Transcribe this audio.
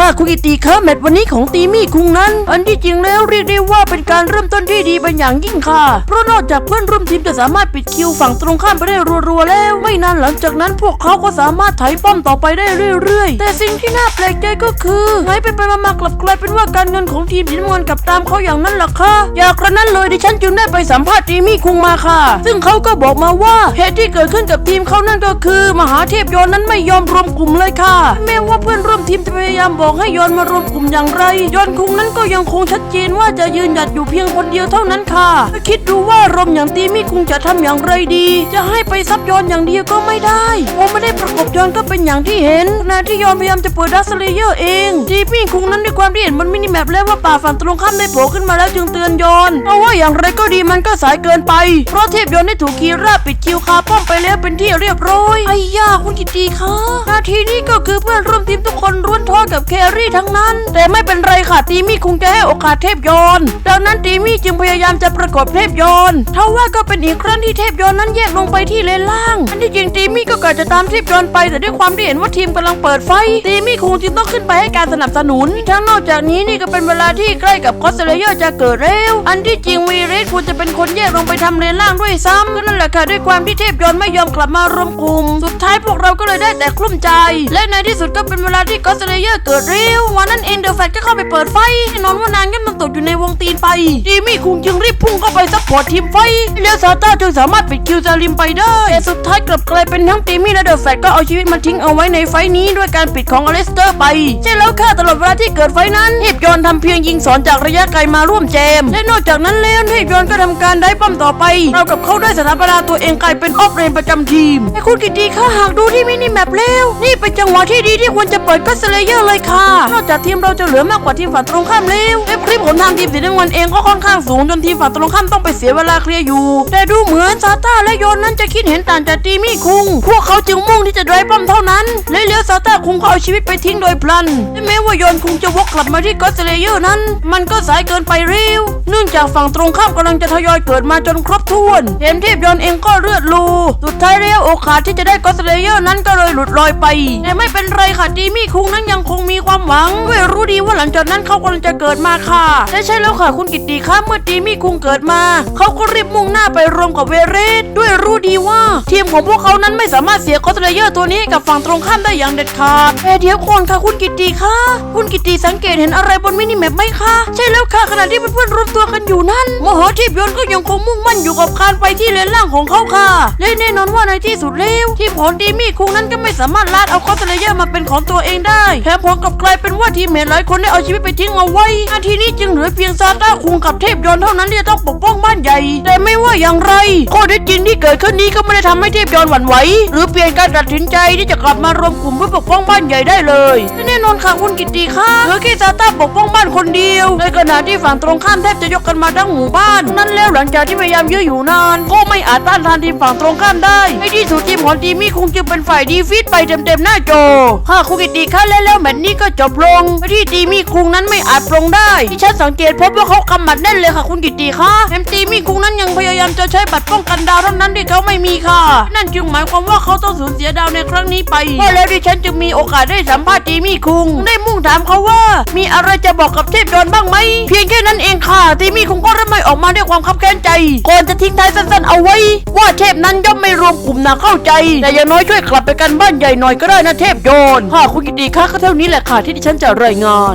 ค่ะคุณกิติคะแมตช์วันนี้ของตีมี่คุงนั้น อันที่จริงแล้วเรียกได้ว่าเป็นการเริ่มต้นที่ดีเป็นอย่างยิ่งค่ะ เพราะนอกจากเพื่อนร่วมทีมจะสามารถปิดคิวฝั่งตรงข้ามไปได้รัวๆแล้ว ไม่นานหลังจากนั้นพวกเขาก็สามารถไถป้อมต่อไปได้เรื่อยๆ แต่สิ่งที่น่าแปลกใจก็คือไงไปไปมากลับกลายเป็นว่าการเงินของทีมสีน้ำเงินกับตามเขาอย่างนั้นล่ะค่ะอยากกระนั้นเลยดิฉันจึงได้ไปสัมภาษณ์ตีมี่คุงมาค่ะ ซึ่งเขาก็บอกมาว่าเหตุที่เกิดขึ้นกับทีมเขานั่นก็คือ มหาเทพยนนั้นไม่ยอมรวมกลุ่มเลยค่ะ แม้ว่าเพื่อนร่วมทีมจะพยายามบอกให้โยนมารวมกลุ่มอย่างไรโยนคุงนั้นก็ยังคงชัดเจนว่าจะยืนหยัดอยู่เพียงคนเดียวเท่านั้นค่ะคิดดูว่ารมอย่างตีมี่คุงจะทำอย่างไรดี จะให้ไปซับโยนอย่างเดียวก็ไม่ได้พอไม่ได้ประกบโยนก็เป็นอย่างที่เห็นขณะที่โยนพยายามจะเปิดดัสเลเยอร์เองตีมี่คุงนั้นด้วยความที่เห็นบนมินิแมปแล้วว่าป่าฝั่งตรงข้ามได้โผล่ขึ้นมาแล้วจึงเตือนโยนเพราะว่าอย่างไรก็ดีมันก็สายเกินไป เพราะเทพโยนได้ถูกคีราปิดคิวคาป้อมไปแล้วเป็นที่เรียบร้อยไอ้ยาคุณกิตตีคะนาทีนี้ก็คือเพื่อนร่วมทีมทุกคนร่วนโทษกับแครี่ทั้งนั้น แต่ไม่เป็นไรค่ะตีมี่คงจะให้โอกาสเทพโยนดังนั้นตีมี่จึงพยายามจะประกบเทพโยนเท่าว่าก็เป็นอีกครั้งที่เทพโยนนั้นแยกลงไปที่เลนล่างอันที่จริงตีมี่ก็กะจะตามเทพโยนไป แต่ด้วยความที่เห็นว่าทีมกำลังเปิดไฟ ตีมี่คงจึงต้องขึ้นไปให้การสนับสนุน ทั้งนอกจากนี้นี่ก็เป็นเวลาที่ใกล้กับคอสเลเยอร์จะเกิดแล้ว อันที่จริงวีเรสควรจะเป็นคนแยกลงไปทำเลนล่างด้วยซ้ำก็นั่นแหละค่ะด้วยความที่เทพโยนไม่ยอมกลับมารวมกลุ่ม สุดท้ายพวกเราก็เลยได้แต่คลุ้มใจ และในที่สุดก็เป็นเวลาที่คอสเลเยอร์เกิดเร็ววันนั้นเองเดอะแฟตก็เข้าไปเปิดไฟแน่นอนว่านางยันมต้องตกอยู่ในวงตีนไป ดีมี่คุงจึงรีบพุ่งเข้าไปซัพพอร์ตทีมไฟแล้วซาต้าจึงสามารถปิดคิวซาลิมไปได้ แต่สุดท้ายกลับกลายเป็นทั้งตีมี่และเดอะแฟตก็เอาชีวิตมาทิ้งเอาไว้ในไฟนี้ด้วยการปิดของอเลสเตอร์ไป ใช่แล้วค่ะตลอดเวลาที่เกิดไฟนั้นเทพยอนทำเพียงยิงสอนจากระยะไกลมาร่วมเจม และนอกจากนั้นแล้วเทพยอนก็ทำการได้ปั้มต่อไปเรากับเขาได้สถาปนาตัวเองกลายเป็นออฟเรนประจำทีมไอ้คุณกิตตีค่ะหากดูที่มินิแมปแล้ว นี่เป็นจังหวะที่ดีที่ควรจะเปิดก็สเลเยอร์เลยค่ะ นอกจากทีมเราจะเหลือมากกว่าทีมฝั่งตรงข้ามแล้วและคลิปผลทางทีมสีน้ำเงินเองก็ค่อนข้างสูงจนทีมฝั่งตรงข้ามต้องไปเสียเวลาเคลียร์อยู่ แต่ดูเหมือนซาต้าและโยนนั้นจะคิดเห็นต่างจากตีมี่คุง พวกเขาจึงมุ่งที่จะไดรป้อมเท่านั้นและเลี้ยวซาต้าคุงก็เอาชีวิตไปทิ้งโดยพลันและแม้ว่าโยนคุงจะวกกลับมาที่ก็สเลเยอร์นั้น มันก็สายเกินไปเร็วเนื่องจากฝั่งตรงข้ามกำลังจะทยอยเกิดมาจนครบถ้วนเห็นเทพยนเองก็เลือดรูสุดท้ายแล้วโอกาสที่จะได้ก็สเลเยอร์นั้นก็เลยหลุดลอยไปแต่ไม่เป็นไรค่ะดีมี่คุงนั้นยังคงมีความหวังด้วยรู้ดีว่าหลังจากนั้นเขากำลังจะเกิดมาค่ะใช่ใช่แล้วค่ะคุณกิตติคะเมื่อดีมี่คุงเกิดมา เขาก็รีบมุ่งหน้าไปรวมกับเวเรสด้วยรู้ดีว่า ทีมของพวกเขานั้นไม่สามารถเสียก็สเลเยอร์ตัวนี้ให้กับฝั่งตรงข้ามได้อย่างเด็ดขาดแต่เดี๋ยวก่อนค่ะคุณกิตติคะคุณกิตติสังเกตเห็นอะไรบนมินิแมปไหมคะใช่แล้วค่ะขณะที่เพื่อนๆรวมตัวกันอยู่นั้นมโหทีพยนต์ก็ยังคงมุ่งมั่นอยู่กับการไปที่เลนล่างของเขาค่ะและแน่นอนว่าในที่สุดแล้วทีมของดีมี่คุงนั้นก็ไม่สามารถลาดเอาคอสเลเยอร์มาเป็นของตัวเองได้แถมพร้อมกับกลายเป็นว่าทีมเมทหลายคนได้เอาชีวิตไปทิ้งเอาไว้นาทีนี้จึงเหลือเพียงซาต้าคุงกับเทพยนต์เท่านั้นที่จะต้องปกป้องบ้านใหญ่ แต่ไม่ว่าอย่างไรข้อเท็จจริงที่เกิดขึ้นนี้ก็ไม่ได้ทำให้เทพยนหวั่นไหว หรือเปลี่ยนการตัดสินใจที่จะกลับมารวมกลุ่มเพื่อปกป้องบ้านใหญ่ได้เลยและแน่นอนค่ะคุณกิตติค่ะเหลือแค่ซาต้าปกป้องบ้านคนเดียว ในขณะที่ฝั่งตรงข้ามแทบจะยกกันมาทั้งหมู่บ้าน นั่นแล้วหลังจากที่พยายามยื้ออยู่นาน ก็ไม่อาจต้านทานทีมฝั่งตรงข้ามได้ในที่สุดทีมของทีมมี่คงจึงเป็นฝ่ายดีฟีดไปเต็มๆหน้าจอค่ะคุณกิตติค่ะและแล้วแมตช์นี้ก็จบลงที่ทีมมี่คุงนั้นไม่อาจปรงได้ที่ฉันสังเกตพบว่าเขากำหมัดแน่นเลยค่ะคุณกิตติค่ะแถมทีมมี่คุงนั้นยังพยายามจะใช้บัตรป้องกันดาวเท่านั้นที่เขาไม่มีค่ะนั่นจึงหมายความว่าเขาต้องสูญเสียดาวในครั้งนี้ไปเพราะแล้วดิฉันจึงมีโอกาสได้สัมภาษณ์ทีมี่คุง ได้มุ่งถามเขาว่า มีอะไรจะบอกกับเทพยนต์บ้างไหม เพียงแค่นั้นเองค่ะทีมี่คุงก็เริ่มไม่ออกมาด้วยความคับแค้นใจก่อนจะทิ้งท้ายสั้นๆเอาไว้ ว่าเทพนั้นย่อมไม่รวมกลุ่มนะเข้าใจ แต่อย่างน้อยช่วยกลับไปกันบ้านใหญ่หน่อยก็ได้นะเทพโยนค่ะคุณกิติคะก็เท่านี้แหละค่ะที่ดิฉันจะรายงาน